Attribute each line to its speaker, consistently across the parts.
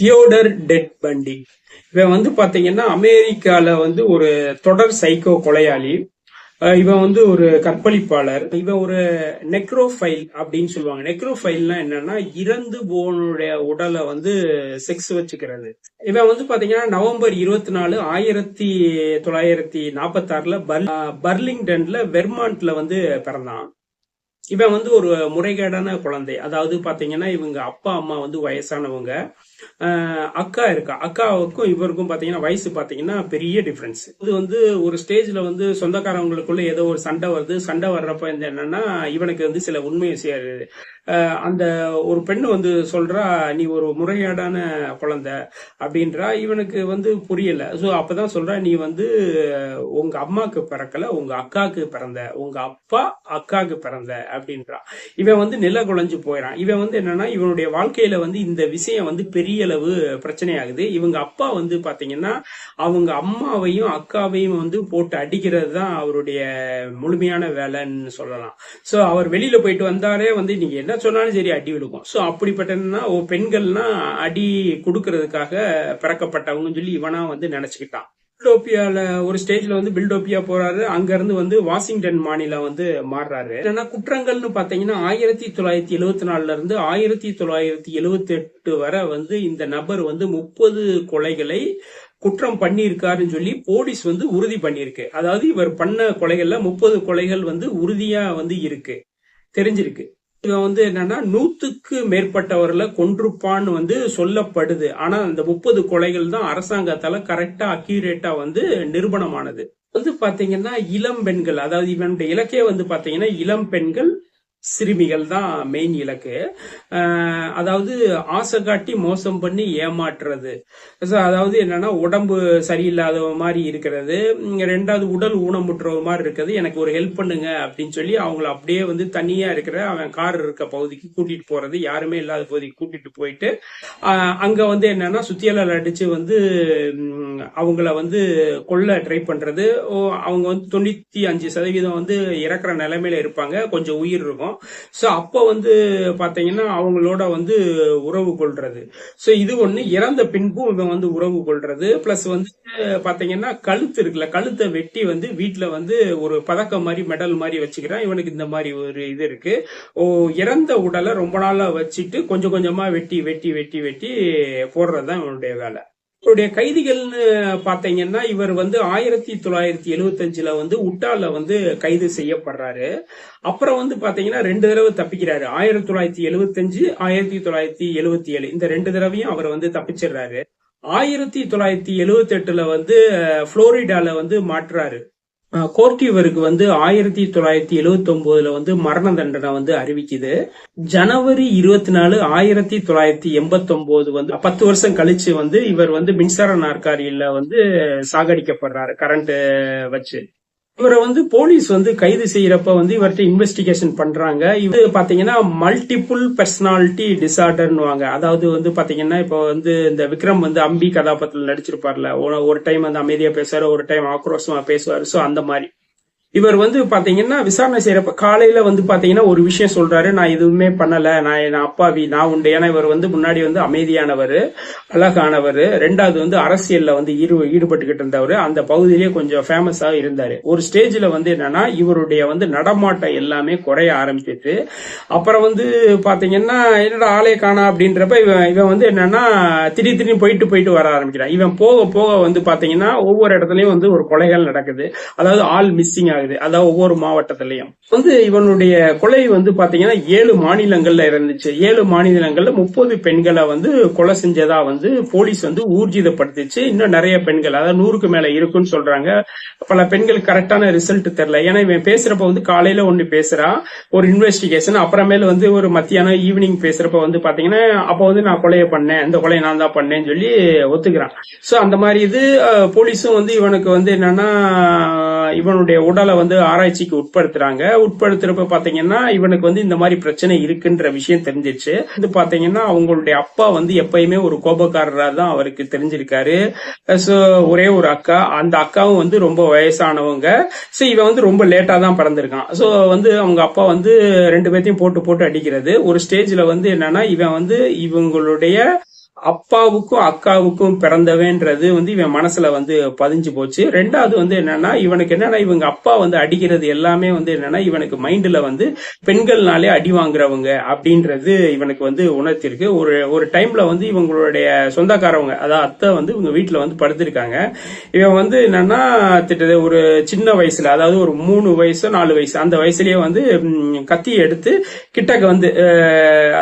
Speaker 1: Theodore dead பண்டி. இவன் வந்து பாத்தீங்கன்னா அமெரிக்கால வந்து ஒரு தொடர் சைக்கோ கொலையாளி. இவன் வந்து ஒரு கற்பழிப்பாளர். இவன் ஒரு நெக்ரோஃபைல் அப்படின்னு சொல்லுவாங்க. நெக்ரோஃபைல்னா என்னன்னா இறந்து போனுடைய உடலை வந்து செக்ஸ் வச்சுக்கிறது. இவன் வந்து பாத்தீங்கன்னா நவம்பர் இருபத்தி நாலு ஆயிரத்தி தொள்ளாயிரத்தி நாற்பத்தி ஆறுல பர்லிங்டன்ல வெர்மாண்ட்ல வந்து பிறந்தான். இவன் வந்து ஒரு முறைகேடான குழந்தை. அதாவது பாத்தீங்கன்னா இவங்க அப்பா அம்மா வந்து வயசானவங்க. அக்கா இருக்கா? அக்காவுக்கும் இவருக்கும் பாத்தீங்கன்னா வயசு பாத்தீங்கன்னா பெரிய டிஃபரன்ஸ் இது வந்து ஒரு ஸ்டேஜ்ல வந்து சொந்தக்காரவங்களுக்குள்ள ஏதோ ஒரு சண்டை வருது. சண்டை வர்றப்ப இந்த என்னன்னா இவனுக்கு வந்து சில உண்மையை அந்த ஒரு பெண் வந்து சொல்றா நீ ஒரு முறையாடான குழந்தை அப்படின்றா. இவனுக்கு வந்து புரியல. சோ அப்பதான் சொல்றா நீ வந்து உங்க அம்மாக்கு பிறக்கல உங்க அக்காக்கு பிறந்த உங்க அப்பா அக்காக்கு பிறந்த அப்படின்றா. இவன் வந்து நில குழஞ்சு போயிடான் இவன் வந்து என்னன்னா இவனுடைய வாழ்க்கையில வந்து இந்த விஷயம் வந்து பெரிய அளவு பிரச்சனையாகுது. இவங்க அப்பா வந்து பாத்தீங்கன்னா அவங்க அம்மாவையும் அக்காவையும் வந்து போட்டு அடிக்கிறது தான் அவருடைய முழுமையான வேலைன்னு சொல்லலாம். சோ அவர் வெளியில போயிட்டு வந்தாலே வந்து நீங்க என்ன சொன்னாலும் சரி அடி விழுக்கும் சோ அப்படிப்பட்டதுன்னா ஓ பெண்கள்னா அடி கொடுக்கறதுக்காக பிறக்கப்பட்டவங்கன்னு சொல்லி இவனா வந்து நினைச்சுக்கிட்டான். பில்டோப்பியால ஒரு ஸ்டேஜ்ல வந்து பில்டோப்பியா போறாரு. அங்க இருந்து வந்து வாஷிங்டன் மாநிலம் வந்து மாறுறாரு. ஏன்னா குற்றங்கள்னு பாத்தீங்கன்னா ஆயிரத்தி தொள்ளாயிரத்தி எழுபத்தி நாலுல இருந்து ஆயிரத்தி தொள்ளாயிரத்தி எழுபத்தி எட்டு வரை வந்து இந்த நபர் வந்து முப்பது கொலைகளை குற்றம் பண்ணியிருக்காருன்னு சொல்லி போலீஸ் வந்து உறுதி பண்ணியிருக்கு. அதாவது இவர் பண்ண கொலைகள்ல முப்பது கொலைகள் வந்து உறுதியா வந்து இருக்கு. தெரிஞ்சிருக்கு. இவன் வந்து என்னன்னா நூத்துக்கு மேற்பட்டவர்களை கொன்றுப்பான்னு வந்து சொல்லப்படுது. ஆனா அந்த முப்பது கொலைகள் தான் அரசாங்கத்தால கரெக்டா அக்யூரேட்டா வந்து நிரூபணமானது. வந்து பாத்தீங்கன்னா இளம் பெண்கள் அதாவது இவனுடைய இலக்கே வந்து பாத்தீங்கன்னா இளம் பெண்கள் சிறுமிகள் தான் மெயின் இலக்கு. அதாவது ஆசை காட்டி மோசம் பண்ணி ஏமாற்றுறது. அதாவது என்னன்னா உடம்பு சரியில்லாத மாதிரி இருக்கிறது. ரெண்டாவது உடல் ஊனமுற்ற மாதிரி இருக்கிறது எனக்கு ஒரு ஹெல்ப் பண்ணுங்க அப்படின்னு சொல்லி அவங்கள அப்படியே வந்து தனியா இருக்கிற அவன் கார் இருக்க பகுதிக்கு கூட்டிட்டு போறது. யாருமே இல்லாத பகுதிக்கு கூட்டிட்டு போயிட்டு அங்க வந்து என்னன்னா சுத்தியலால் அடிச்சு வந்து அவங்கள வந்து கொல்ல ட்ரை பண்றது. ஓ, அவங்க வந்து தொண்ணூத்தி அஞ்சு சதவீதம் வந்து இறக்குற நிலைமையில இருப்பாங்க. கொஞ்சம் உயிர் இருக்கும். சோ அப்போ வந்து பார்த்தீங்கன்னா அவங்களோட வந்து உறவு கொள்றது. ஸோ இது ஒண்ணு. இறந்த பின்பும் இவன் வந்து உறவு கொள்றது. பிளஸ் வந்து பார்த்தீங்கன்னா கழுத்து இருக்குல்ல கழுத்தை வெட்டி வந்து வீட்டில் வந்து ஒரு பதக்கம் மாதிரி மெடல் மாதிரி வச்சுக்கிறான். இவனுக்கு இந்த மாதிரி ஒரு இது இருக்கு. ஓ இறந்த உடலை ரொம்ப நாளா வச்சுட்டு கொஞ்சம் கொஞ்சமா வெட்டி வெட்டி வெட்டி வெட்டி போடுறது தான் இவனுடைய வேலை. இவருடைய கைதிகள்னு பாத்தீங்கன்னா இவர் வந்து ஆயிரத்தி தொள்ளாயிரத்தி எழுவத்தஞ்சுல வந்து உட்டால வந்து கைது செய்யப்படுறாரு. அப்புறம் வந்து பாத்தீங்கன்னா ரெண்டு தடவை தப்பிக்கிறாரு. ஆயிரத்தி தொள்ளாயிரத்தி எழுவத்தஞ்சு ஆயிரத்தி தொள்ளாயிரத்தி எழுவத்தி ஏழு இந்த ரெண்டு தடவையும் அவர் வந்து தப்பிச்சிடுறாரு. ஆயிரத்தி தொள்ளாயிரத்தி எழுவத்தி எட்டுல வந்து புளோரிடால வந்து மாற்றுறாரு. கோர்ட்டிவருக்கு கோர்ட் இவருக்கு வந்து ஆயிரத்தி தொள்ளாயிரத்தி எழுவத்தி ஒன்பதுல வந்து மரண தண்டனை வந்து அறிவிக்குது. ஜனவரி இருபத்தி நாலு ஆயிரத்தி தொள்ளாயிரத்தி எண்பத்தி ஒன்பது வந்து பத்து வருஷம் கழிச்சு வந்து இவர் வந்து மின்சார நாற்காலியில வந்து சாகடிக்கப்படுறாரு கரண்ட் வச்சு. இவரை வந்து போலீஸ் வந்து கைது செய்யறப்ப வந்து இவர்கிட்ட இன்வெஸ்டிகேஷன் பண்றாங்க. இது பாத்தீங்கன்னா மல்டிபிள் பர்சனாலிட்டி டிசார்டர்னுவாங்க அதாவது வந்து பாத்தீங்கன்னா இப்போ வந்து இந்த விக்ரம் வந்து அம்பி கதாபாத்திரத்தில் நடிச்சிருப்பார்ல. ஒரு- ஒரு டைம் வந்து அமைதியா பேசுவாரு ஒரு டைம் ஆக்ரோஷமா பேசுவாரு. சோ அந்த மாதிரி. இவர் வந்து பாத்தீங்கன்னா விசாரணை செய்யறப்ப காலையில வந்து பாத்தீங்கன்னா ஒரு விஷயம் சொல்றாரு நான் எதுவுமே பண்ணல. நான் என் அப்பாவி நான் உண்டு. ஏன்னா இவர் வந்து முன்னாடி வந்து அமைதியானவர் அழகானவர். ரெண்டாவது வந்து அரசியல்ல வந்து ஈடு ஈடுபட்டுக்கிட்டு இருந்தவர். அந்த பகுதியிலேயே கொஞ்சம் ஃபேமஸா இருந்தாரு. ஒரு ஸ்டேஜ்ல வந்து என்னன்னா இவருடைய வந்து நடமாட்டம் எல்லாமே குறைய ஆரம்பிச்சிட்டு அப்புறம் வந்து பாத்தீங்கன்னா என்னடா ஆளே காணா? அப்படின்றப்ப இவன் இவன் வந்து என்னன்னா திடீர் திடீர்னு போயிட்டு போயிட்டு வர ஆரம்பிக்கிறான். இவன் போக போக வந்து பாத்தீங்கன்னா ஒவ்வொரு இடத்துலயும் வந்து ஒரு கொலைகள் நடக்குது. அதாவது ஆள் மிஸ்ஸிங் ஆகுது. அதாவது ஒவ்வொரு மாவட்டத்திலையும். வந்து இவனுடைய கொலை வந்து பாத்தீங்கன்னா ஏழு மாநிலங்கள்ல இருந்துச்சு. ஏழு மாநிலங்கள்ல முப்பது பெண்களை வந்து கொலை செஞ்சதா வந்து போலீஸ் வந்து ஊர்ஜிதப்படுத்திச்சு. இன்னும் நிறைய பெண்கள் அதாவது நூறுக்கு மேல இருக்குன்னு சொல்றாங்க. பல பெண்கள் கரெக்டான ரிசல்ட் தெரியல. ஏன்னா இவன் பேசுறப்ப வந்து காலையில ஒண்ணு பேசுறான் ஒரு இன்வெஸ்டிகேஷன் அப்புறமேல வந்து ஒரு மத்தியானம் ஈவினிங் பேசுறப்ப வந்து பாத்தீங்கன்னா அப்ப வந்து நான் கொலையை பண்ணேன். இந்த கொலையை நான் தான் பண்ணேன்னு சொல்லி ஒத்துக்கிறான். சோ அந்த மாதிரி இது போலீஸும் வந்து இவனுக்கு வந்து என்னன்னா இவனுடைய உடலை வந்து ஆராய்ச்சிக்கு உட்படுத்துறாங்க. உட்படுத்துறப்ப பாத்தீங்கன்னா இவனுக்கு வந்து இந்த மாதிரி பிரச்சனை இருக்குன்ற விஷயம் தெரிஞ்சிச்சு இது பாத்தீங்கன்னா அவங்களுடைய அப்பா வந்து எப்பயுமே ஒரு கோபக்காரரா தான் அவருக்கு தெரிஞ்சிருக்காரு. ஸோ ஒரே ஒரு அக்கா. அந்த அக்காவும் வந்து ரொம்ப வயசானவங்க. ஸோ இவன் வந்து ரொம்ப லேட்டா தான் பிறந்திருக்கான். ஸோ வந்து அவங்க அப்பா வந்து ரெண்டு பேர்த்தையும் போட்டு போட்டு அடிக்கிறது. ஒரு ஸ்டேஜ்ல வந்து என்னன்னா இவன் வந்து இவங்களுடைய அப்பாவுக்கும் அக்காவுக்கும் பிறந்தவன்றது வந்து இவன் மனசுல வந்து பதிஞ்சு போச்சு. ரெண்டாவது வந்து என்னன்னா இவனுக்கு என்னன்னா இவங்க அப்பா வந்து அடிக்கிறது எல்லாமே வந்து என்னன்னா இவனுக்கு மைண்ட்ல வந்து பெண்கள்னாலே அடி வாங்குறவங்க அப்படின்றது இவனுக்கு வந்து உணர்த்திருக்கு. ஒரு ஒரு டைம்ல வந்து இவங்களுடைய சொந்தக்காரவங்க அதாவது அத்தை வந்து இவங்க வீட்டுல வந்து படுத்திருக்காங்க. இவன் வந்து என்னன்னா திட்டது ஒரு சின்ன வயசுல அதாவது ஒரு மூணு வயசோ நாலு வயசு அந்த வயசுலயே வந்து கத்தி எடுத்து கிட்டக்க வந்து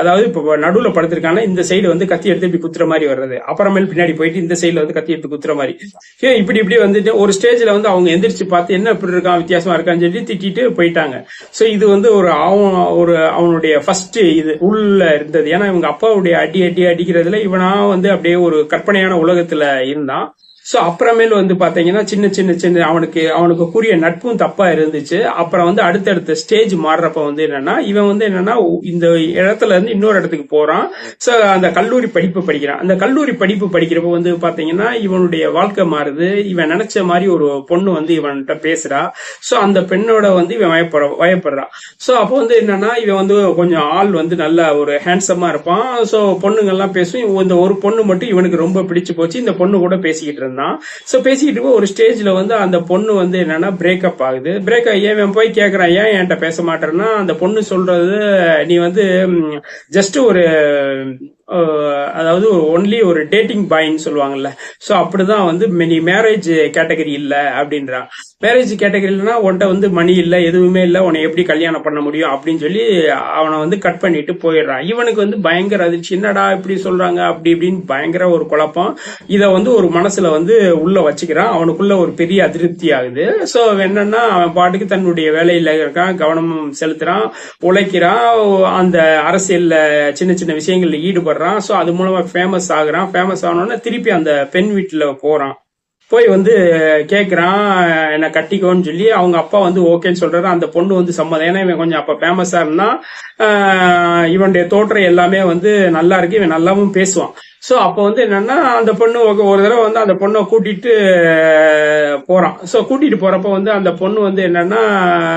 Speaker 1: அதாவது இப்போ நடுவுல படுத்திருக்காங்க இந்த சைடு வந்து கத்தி எடுத்து இப்படி குத்துற மாதிரி வர்றது. அப்புறமேல் பின்னாடி போயிட்டு இந்த சைடுல வந்து கத்தி எடுத்து குத்துற மாதிரி. ஏன் இப்படி இப்படி வந்துட்டு ஒரு ஸ்டேஜ்ல வந்து அவங்க எந்திரிச்சு பார்த்து என்ன இப்படி இருக்கான் வித்தியாசமா இருக்கான்னு சொல்லி திட்டிட்டு போயிட்டாங்க. சோ இது வந்து ஒரு அவன் ஒரு அவனுடைய ஃபர்ஸ்ட் இது உள்ள இருந்தது. ஏன்னா இவங்க அப்பாவுடைய அடி அடி அடிக்கிறதுல இவனா வந்து அப்படியே ஒரு கற்பனையான உலகத்துல இருந்தான். ஸோ அப்புறமேல் வந்து பார்த்தீங்கன்னா சின்ன சின்ன சின்ன அவனுக்கு அவனுக்கு கூறிய நட்பும் தப்பாக இருந்துச்சு. அப்புறம் வந்து அடுத்தடுத்த ஸ்டேஜ் மாறுறப்ப வந்து என்னன்னா இவன் வந்து என்னன்னா இந்த இடத்துல இருந்து இன்னொரு இடத்துக்கு போறான். ஸோ அந்த கல்லூரி படிப்பு படிக்கிறான். அந்த கல்லூரி படிப்பு படிக்கிறப்ப வந்து பார்த்தீங்கன்னா இவனுடைய வாழ்க்கை மாறுது. இவன் நினைச்ச மாதிரி ஒரு பொண்ணு வந்து இவன்கிட்ட பேசுறா. ஸோ அந்த பெண்ணோட வந்து இவன் வயப்படுற. வயப்படுறான் ஸோ அப்போ வந்து என்னன்னா இவன் வந்து கொஞ்சம் ஆள் வந்து நல்ல ஒரு ஹேண்ட்ஸமா இருப்பான். ஸோ பொண்ணுங்கள்லாம் பேசும் இவன் இந்த ஒரு பொண்ணு மட்டும் இவனுக்கு ரொம்ப பிடிச்சு போச்சு. இந்த பொண்ணு கூட பேசிக்கிட்டு இருந்தான் சோ பேசிக்கிட்டு இருக்கும் ஒரு ஸ்டேஜ்ல வந்து அந்த பொண்ணு வந்து என்னன்னா பிரேக்கப் ஆகுது. பிரேக்கப் ஏன் போய் கேட்குறான் ஏன் என்கிட்ட பேச மாட்டேன்னா அந்த பொண்ணு சொல்றது நீ வந்து ஜஸ்ட் ஒரு அதாவது ஒன்லி ஒரு டேட்டிங் பாயின்னு சொல்லுவாங்கல்ல. சோ அப்படிதான் வந்து நீ மேரேஜ் கேட்டகரி இல்ல அப்படின்றான் மேரேஜ் கேட்டகரி இல்லைன்னா உன்கிட்ட வந்து மணி இல்லை எதுவுமே இல்லை உன்னை எப்படி கல்யாணம் பண்ண முடியும் அப்படின்னு சொல்லி அவனை வந்து கட் பண்ணிட்டு போயிடுறான். இவனுக்கு வந்து பயங்கர அதிர்ச்சி. என்னடா இப்படி சொல்றாங்க அப்படி இப்படின்னு பயங்கர ஒரு குழப்பம். இதை வந்து ஒரு மனசுல வந்து உள்ள வச்சுக்கிறான். அவனுக்குள்ள ஒரு பெரிய அதிருப்தி ஆகுது. ஸோ என்னன்னா அவன் பாட்டுக்கு தன்னுடைய வேலையில இருக்கான் கவனம் செலுத்துறான் உழைக்கிறான். அந்த அரசியல்ல சின்ன சின்ன விஷயங்கள்ல ஈடுபடுறான். ஸோ அது மூலமா ஃபேமஸ் ஆகுறான். ஃபேமஸ் ஆனோடனே திருப்பி அந்த பெண் வீட்டில் போறான். போய் வந்து கேட்குறான் என்ன கட்டிக்கோன்னு சொல்லி அவங்க அப்பா வந்து ஓகேன்னு சொல்றாரு. அந்த பொண்ணு வந்து சம்மதம். ஏன்னா இவன் கொஞ்சம் அப்ப ஃபேமஸாக இருந்தான். ஆஹ் இவனுடைய தோற்றம் எல்லாமே வந்து நல்லா இருக்கு. இவன் நல்லாவும் பேசுவான். சோ அப்ப வந்து என்னன்னா அந்த பொண்ணு ஒரு தடவை வந்து அந்த பொண்ணை கூட்டிட்டு போறான். சோ கூட்டிட்டு போறப்ப வந்து அந்த பொண்ணு வந்து என்னன்னா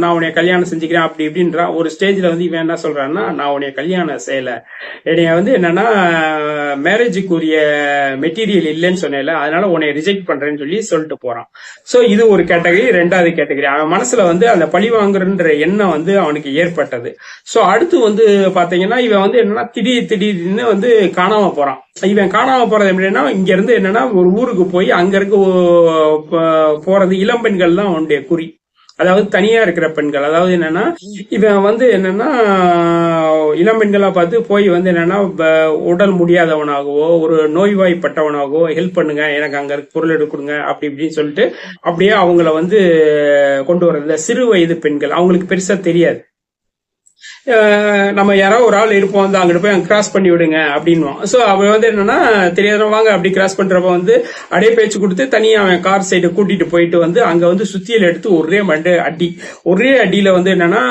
Speaker 1: நான் உன்னைய கல்யாணம் செஞ்சுக்கிறேன் அப்படி இப்படின்றான் ஒரு ஸ்டேஜ்ல வந்து இவன் என்ன சொல்றான்னா நான் உன்னைய கல்யாணம் செய்யல. என்னைய வந்து என்னன்னா மேரேஜுக்குரிய மெட்டீரியல் இல்லைன்னு சொன்னேன்ல அதனால உன்னை ரிஜெக்ட் பண்றேன்னு சொல்லி சொல்லிட்டு போறான். சோ இது ஒரு கேட்டகரி ரெண்டாவது கேட்டகரி அவன் மனசுல வந்து அந்த பழி வாங்குறன்ற எண்ணம் வந்து அவனுக்கு ஏற்பட்டது. சோ அடுத்து வந்து பாத்தீங்கன்னா இவன் வந்து என்னன்னா திடீர் திடீர்னு வந்து காணாம போறான். இவன் காணாம போறது எப்படின்னா இங்க இருந்து என்னன்னா ஒரு ஊருக்கு போய் அங்க இருக்க போறது இளம்பெண்கள் தான் அவனுடைய குறி. அதாவது தனியா இருக்கிற பெண்கள். அதாவது என்னன்னா இவன் வந்து என்னன்னா இளம்பெண்களா பார்த்து போய் வந்து என்னன்னா உடல் முடியாதவனாகவோ ஒரு நோய்வாய்ப்பட்டவனாகவோ ஹெல்ப் பண்ணுங்க எனக்கு அங்க பொருள் எடுக்கணுங்க அப்படி இப்படின்னு சொல்லிட்டு அப்படியே அவங்கள வந்து கொண்டு வர்றது. சிறு வயது பெண்கள். அவங்களுக்கு பெருசா தெரியாது. நம்ம யாரோ ஒரு ஆள் இருப்போம் வந்து அங்கிட்டு போய் அங்கே கிராஸ் பண்ணி விடுங்க அப்படின்னுவான். ஸோ அவன் வந்து என்னன்னா தெரியாத வாங்க அப்படி கிராஸ் பண்றப்ப வந்து அடைய பேச்சு கொடுத்து தனியாக அவன் கார் சைடு கூட்டிட்டு போயிட்டு வந்து அங்க வந்து சுத்தியல் எடுத்து ஒரே மண்டு அடி. ஒரே அடியில வந்து என்னன்னா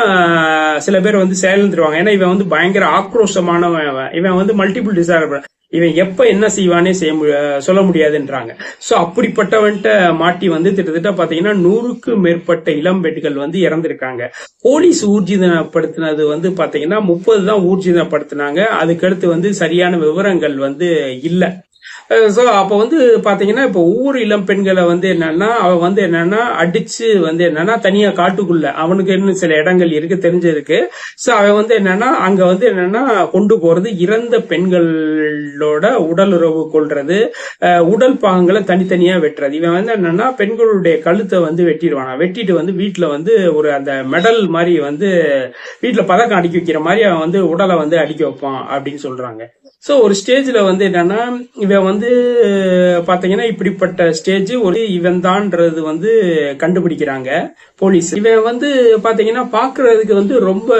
Speaker 1: சில பேர் வந்து சேர்ந்துருவாங்க ஏன்னா இவன் வந்து பயங்கர ஆக்ரோஷமானவன் அவன். இவன் வந்து மல்டிபிள் டிசார்டர் இவன் எப்ப என்ன செய்வானே செய்ய சொல்ல முடியாதுன்றாங்க. சோ அப்படிப்பட்டவன்ட்ட மாட்டி வந்து கிட்டத்தட்ட பாத்தீங்கன்னா நூறுக்கு மேற்பட்ட இளம் பெண்கள் வந்து இறந்திருக்காங்க. போலீஸ் ஊர்ஜிதப்படுத்தினது வந்து பாத்தீங்கன்னா முப்பது தான் ஊர்ஜிதப்படுத்தினாங்க. அதுக்கடுத்து வந்து சரியான விவரங்கள் வந்து இல்லை. ஸோ அப்போ வந்து பார்த்தீங்கன்னா இப்போ ஒவ்வொரு இளம் பெண்களை வந்து என்னன்னா அவன் வந்து என்னன்னா அடிச்சு வந்து என்னன்னா தனியா காட்டுக்குள்ள அவனுக்கு இன்னும் சில இடங்கள் இருக்கு தெரிஞ்சிருக்கு. ஸோ அவன் வந்து என்னன்னா அங்க வந்து என்னன்னா கொண்டு போறது இறந்த பெண்களோட உடல் உறவு கொள்றது உடல் பாகங்களை தனித்தனியா வெட்டுறது. இவன் வந்து என்னன்னா பெண்களுடைய கழுத்தை வந்து வெட்டிடுவானா. வெட்டிட்டு வந்து வீட்டுல வந்து ஒரு அந்த மெடல் மாதிரி வந்து வீட்டுல பதக்கம் அடிக்க வைக்கிற மாதிரி அவன் வந்து உடலை வந்து அடிக்க வைப்பான் அப்படின்னு சொல்றாங்க. ஸோ ஒரு ஸ்டேஜ்ல வந்து என்னன்னா இவன் வந்து வந்து பாத்தீங்கன்னா இப்படிப்பட்ட ஸ்டேஜ் ஒரு இவன் தான்ன்றது வந்து கண்டுபிடிக்கிறாங்க போலீஸ். இவன் வந்து பாத்தீங்கன்னா பாக்குறதுக்கு வந்து ரொம்ப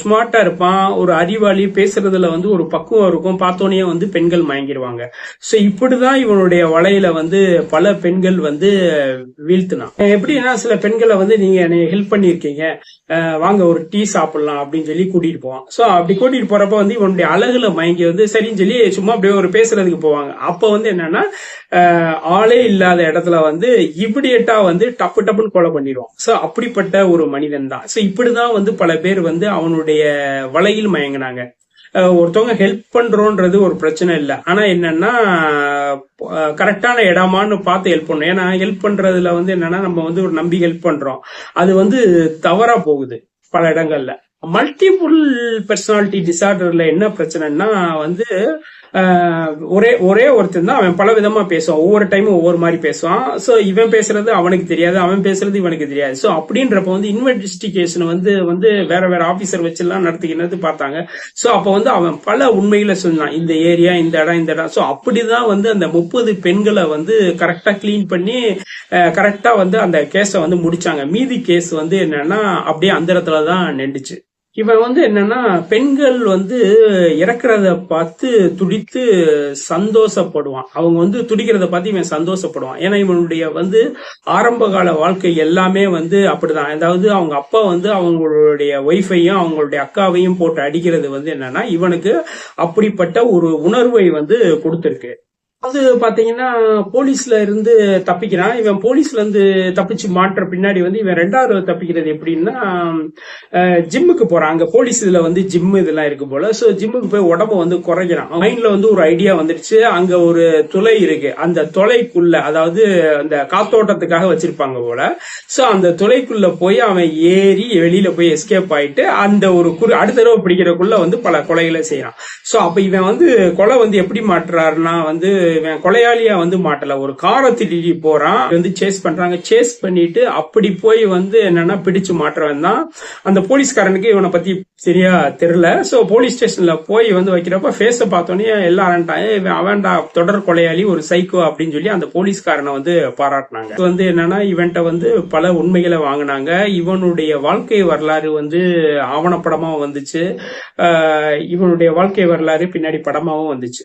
Speaker 1: ஸ்மார்ட்டா இருப்பான். ஒரு அறிவாளி பேசுறதுல வந்து ஒரு பக்குவம் இருக்கும். பார்த்தோன்னே வந்து பெண்கள் மயங்கிடுவாங்க சோ இப்படிதான் இவனுடைய வலையில வந்து பல பெண்கள் வந்து வீழ்த்தினான். எப்படின்னா சில பெண்களை வந்து நீங்க என்னை ஹெல்ப் பண்ணிருக்கீங்க வாங்க ஒரு டீ சாப்பிடலாம் அப்படின்னு சொல்லி கூட்டிட்டு போவான். சோ அப்படி கூட்டிட்டு போறப்ப வந்து இவனுடைய அழகுல மயங்கி வந்து சரின்னு சொல்லி சும்மா அப்படியே ஒரு பேசுறதுக்கு போவாங்க. அப்ப வந்து என்னன்னா ஆளே இல்லாத இடத்துல வந்து இமிடியட்டா வந்து டப்பு டப்புன்னு கொலை பண்ணிடுவான் சோ அப்படிப்பட்ட ஒரு மனிதன் தான். சோ இப்படிதான் வந்து பல பேர் வந்து அவனுடைய வலையில் மயங்கினாங்க. ஒருத்தவங்க ஹெல்ப் பண்றோன்றது ஒரு பிரச்சனை இல்லை. ஆனா என்னன்னா கரெக்டான இடமான்னு பார்த்து ஹெல்ப் பண்ணணும். ஏன்னா ஹெல்ப் பண்றதுல வந்து என்னன்னா நம்ம வந்து ஒரு நம்பி ஹெல்ப் பண்றோம். அது வந்து தவறா போகுது பல இடங்கள்ல. மல்டிபிள் பர்சனாலிட்டி டிசார்டர்ல என்ன பிரச்சனைன்னா வந்து ஒரே ஒரே ஒருத்தன் தான் அவன் பல விதமா பேசுவான். ஒவ்வொரு டைமும் ஒவ்வொரு மாதிரி பேசுவான். சோ இவன் பேசுறது அவனுக்கு தெரியாது அவன் பேசுறது இவனுக்கு தெரியாது. சோ அப்படின்றப்ப வந்து இன்வெஸ்டிகேஷன் வந்து வந்து வேற வேற ஆபீசர் வச்செல்லாம் நடத்திக்கினது பார்த்தாங்க. சோ அப்ப வந்து அவன் பல உண்மைகளை சொன்னான். இந்த ஏரியா இந்த இடம் இந்த இடம். சோ அப்படிதான் வந்து அந்த முப்பது பெண்களை வந்து கரெக்டா கிளீன் பண்ணி கரெக்டா வந்து அந்த கேஸை வந்து முடிச்சாங்க. மீதி கேஸ் வந்து என்னன்னா அப்படியே அந்த இடத்துல தான் நின்றுச்சு இவன் வந்து என்னன்னா பெண்கள் வந்து இறக்குறத பார்த்து துடித்து சந்தோஷப்படுவான். அவங்க வந்து துடிக்கிறத பார்த்து இவன் சந்தோஷப்படுவான். ஏன்னா இவனுடைய வந்து ஆரம்ப கால வாழ்க்கை எல்லாமே வந்து அப்படிதான். அதாவது அவங்க அப்பா வந்து அவங்களுடைய ஒய்ஃபையும் அவங்களுடைய அக்காவையும் போட்டு அடிக்கிறது வந்து என்னன்னா இவனுக்கு அப்படிப்பட்ட ஒரு உணர்வை வந்து கொடுத்துருக்கு. அது பாத்தீங்கன்னா போலீஸ்ல இருந்து தப்பிக்கிறான். இவன் போலீஸ்ல இருந்து தப்பிச்சு மாட்டுற பின்னாடி வந்து இவன் ரெண்டாவது தப்பிக்கிறது எப்படின்னா ஜிம்முக்கு போறான். அங்க போலீஸ் இதுல வந்து ஜிம் இதெல்லாம் இருக்கு போல. சோ ஜிம்முக்கு போய் உடம்ப வந்து குறைக்கிறான். மைண்ட்ல வந்து ஒரு ஐடியா வந்துருச்சு. அங்க ஒரு துளை இருக்கு. அந்த துளைக்குள்ள அதாவது அந்த காத்தோட்டத்துக்காக வச்சிருப்பாங்க போல. சோ அந்த துளைக்குள்ள போய் அவன் ஏறி வெளியில போய் எஸ்கேப் ஆயிட்டு அந்த ஒரு குறி அடுத்த தடவை பிடிக்கிறக்குள்ள வந்து பல கொலைகளை செய்யறான் சோ அப்ப இவன் வந்து கொலை வந்து எப்படி மாட்டுறாருன்னா வந்து இவன் கொலையாளியா வந்து மாட்டல. ஒரு காரை திட்டி போறான். வந்து சேஸ் பண்றாங்க. சேஸ் பண்ணிட்டு அப்படி போய் வந்து என்னன்னா பிடிச்சு மாட்டுறவன் தான். அந்த போலீஸ்காரனுக்கு இவனை பத்தி சரியா தெரியல. சோ போலீஸ் ஸ்டேஷன்ல போய் வந்து வைக்கிறப்ப ஃபேஸ பார்த்தோன்னே எல்லாம் இவன் அவன்டா தொடர் கொலையாளி ஒரு சைக்கோ அப்படின்னு சொல்லி அந்த போலீஸ்காரனை வந்து பாராட்டினாங்க. இது வந்து என்னன்னா இவன்ட்ட வந்து பல உண்மைகளை வாங்கினாங்க. இவனுடைய வாழ்க்கை வரலாறு வந்து ஆவணப்படமாவும் வந்துச்சு. இவனுடைய வாழ்க்கை வரலாறு பின்னாடி படமாவும் வந்துச்சு.